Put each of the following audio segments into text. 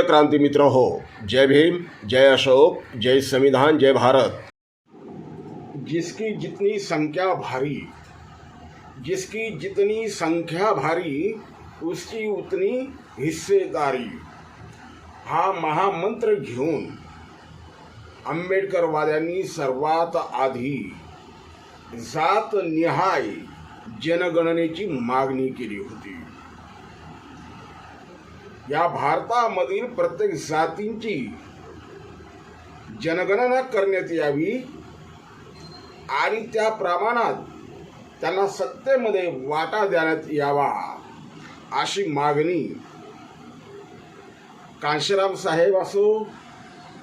प्रिय क्रांती मित्र हो, जय भीम, जय अशोक, जय संविधान, जय भारत। जिसकी जितनी संख्या भारी, जिसकी जितनी संख्या भारी, उसकी उतनी हिस्सेदारी। हा महामंत्र घेऊन आंबेडकरवाद्यांनी सर्वात आधी जात निहाय जनगणनेची मागणी केली होती। या भारतामधील प्रत्येक जातींची जनगणना करण्यात यावी आणि त्या प्रमाणात त्यांना सत्तेमध्ये वाटा देण्यात यावा अशी मागणी कांशीराम साहेब असो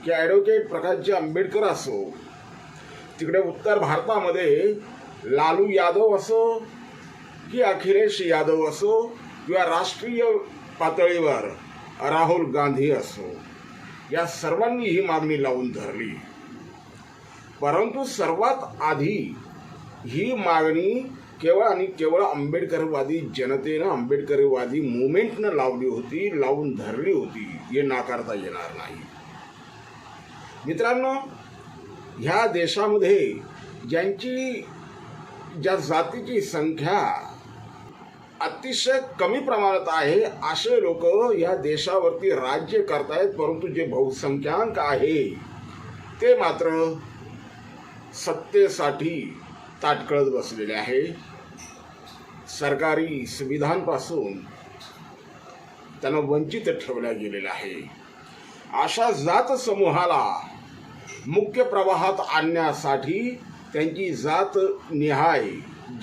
की ॲडव्होकेट प्रकाशजी आंबेडकर असो तिकडे उत्तर भारतामध्ये लालू यादव असो की अखिलेश यादव असो किंवा राष्ट्रीय पातळीवर राहुल गांधी असो या सर्वांनी ही मागणी लावून धरली. परंतु सर्वात आधी ही मागणी केवळ आणि केवळ आंबेडकरवादी जनतेनं आंबेडकरवादी मुवमेंटनं लावली होती लावून धरली होती हे नाकारता येणार नाही. मित्रांनो ह्या देशामध्ये ज्यांची ज्या जातीची संख्या अतिशय कमी प्रमाणात आहे असे लोक या देशावरती राज्य करतायत परंतु जे बहुसंख्याक आहे ते मात्र सत्तेसाठी ताटकळत बसलेले आहे. सरकारी सुविधांपासून त्यांना वंचित ठेवल्या गेलेलं आहे. अशा जात समूहाला मुख्य प्रवाहात आणण्यासाठी त्यांची जात निहाय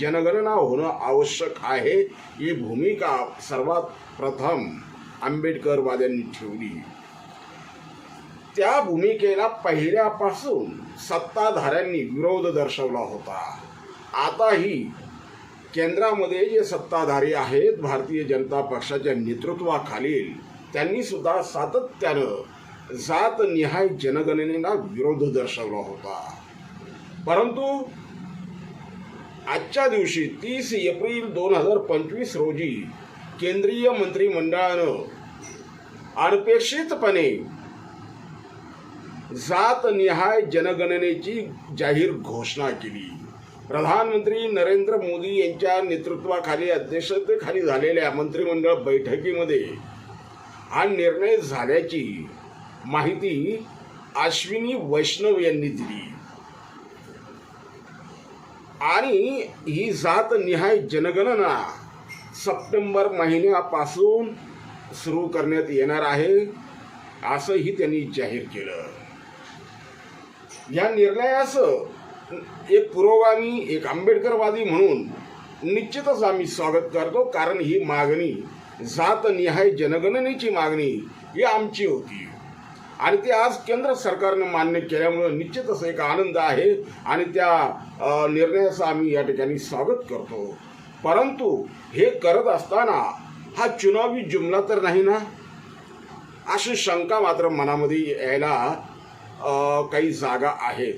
जनगणना होणं आवश्यक आहे. ही भूमिका सर्वात प्रथम आंबेडकरवाद्यांनी ठेवली. त्या भूमिकेला पहिल्यापासून सत्ताधाऱ्यांनी विरोध दर्शवला होता. आताही केंद्रामध्ये जे सत्ताधारी आहेत भारतीय जनता पक्षाच्या नेतृत्वाखालील त्यांनी सुद्धा सातत्यानं जातनिहाय जनगणनेला विरोध दर्शवला होता. परंतु आजच्या दिवशी तीस एप्रिल दोन हजार पंचवीस रोजी केंद्रीय मंत्रिमंडळानं अनपेक्षितपणे जातनिहाय जनगणनेची जाहीर घोषणा केली. प्रधानमंत्री नरेंद्र मोदी यांच्या नेतृत्वाखाली अध्यक्षतेखाली झालेल्या मंत्रिमंडळ बैठकीमध्ये हा निर्णय झाल्याची माहिती अश्विनी वैष्णव यांनी दिली. आणि ही जात निहाय जनगणना सप्टेंबर महिन्यापासून सुरू करण्यात येणार आहे असंही त्यांनी जाहीर केलं. या निर्णयास एक पुरोगामी एक आंबेडकरवादी म्हणून निश्चितच आम्ही स्वागत करतो कारण ही मागणी जात निहाय जनगणनेची मागणी ही आमची होती. आणि ते आज केंद्र सरकारनं मान्य केल्यामुळं निश्चितच एक आनंद आहे. आणि त्या निर्णयाचं आम्ही या ठिकाणी स्वागत करतो. परंतु हे करत असताना हा चुनावी जुमला तर नाही ना? अशी शंका मात्र मनामध्ये यायला काही जागा आहे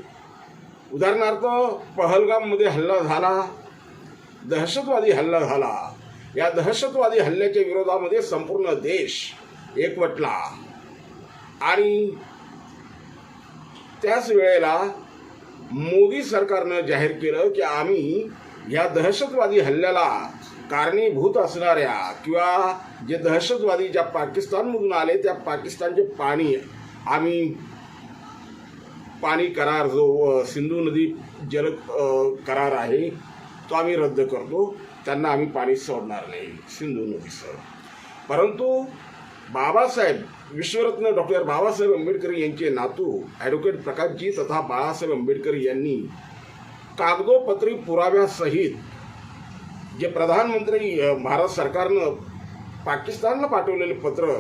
उदाहरणार्थ पहलगाममध्ये हल्ला झाला दहशतवादी हल्ला झाला. या दहशतवादी हल्ल्याच्या विरोधामध्ये संपूर्ण देश एकवटला. आणि त्याच वेळेला मोदी सरकारनं जाहीर केलं की आम्ही या दहशतवादी हल्ल्याला कारणीभूत असणाऱ्या किंवा जे दहशतवादी ज्या पाकिस्तानमधून आले त्या पाकिस्तानचे पाणी आम्ही पाणी करार जो सिंधू नदी जल करार आहे तो आम्ही रद्द करतो. त्यांना आम्ही पाणी सोडणार नाही सिंधू नदीचं परंतु बाबासाहेब विश्वरत्न डॉक्टर बाबासाहेब आंबेडकर यांचे नातू ॲडव्होकेट प्रकाशजी तथा बाळासाहेब आंबेडकर यांनी कागदोपत्री पुराव्यासहित जे प्रधानमंत्री भारत सरकारनं पाकिस्तानला पाठवलेले पत्र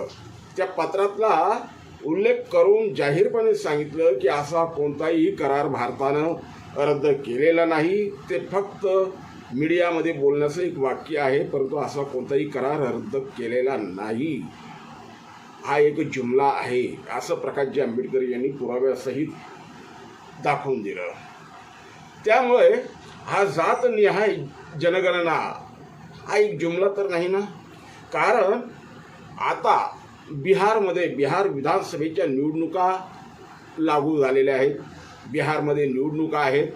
त्या पत्रातला उल्लेख करून जाहीरपणे सांगितलं की असा कोणताही करार भारतानं रद्द केलेला नाही. ते फक्त मीडियामध्ये बोलण्याचं एक वाक्य आहे परंतु असा कोणताही करार रद्द केलेला नाही. हा एक जुमला आहे. असं प्रकाशजी आंबेडकर यांनी पुराव्यासहित दाखवून दिलं. त्यामुळे हा जात निहाय जनगणना हा एक जुमला तर नाही ना? कारण आता बिहारमध्ये बिहार विधानसभेच्या निवडणुका लागू झालेल्या आहेत. बिहारमध्ये निवडणुका आहेत.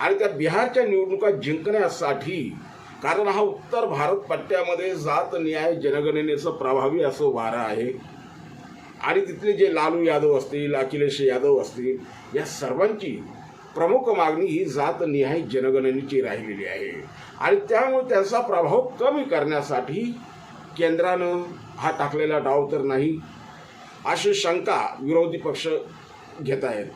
आणि त्या बिहारच्या निवडणुका जिंकण्यासाठी कारण हा उत्तर भारत पट्ट्यामध्ये जात न्याय जनगणनेचं प्रभावी असं वारं आहे. आणि तिथले जे लालू यादव असतील अखिलेश यादव असतील या सर्वांची प्रमुख मागणी ही जात निहाय जनगणनेची राहिलेली आहे. आणि त्यामुळे त्यांचा प्रभाव कमी करण्यासाठी केंद्रानं हा टाकलेला डाव तर नाही अशी शंका विरोधी पक्ष घेत आहेत.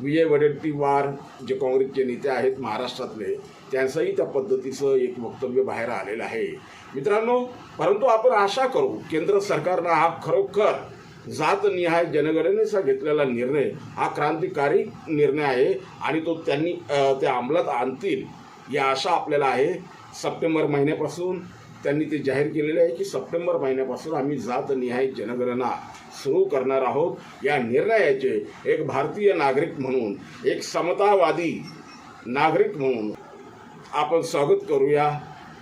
विजय वडेट्टीवार जे काँग्रेसचे नेते आहेत महाराष्ट्रातले त्यांचंही त्या पद्धतीचं एक वक्तव्य बाहेर आलेलं आहे. मित्रांनो परंतु आपण आशा करू केंद्र सरकारनं हा खरोखर जातनिहाय जनगणनेचा घेतलेला निर्णय हा क्रांतिकारी निर्णय आहे आणि तो त्यांनी त्या अंमलात आणतील या आशा आपल्याला आहे. सप्टेंबर महिन्यापासून त्यांनी ते जाहीर केलेले आहे की सप्टेंबर महिन्यापासून आम्ही जातनिहाय जनगणना सुरू करणार आहोत. या निर्णयाचे एक भारतीय नागरिक म्हणून एक समतावादी नागरिक म्हणून आपण स्वागत करूया.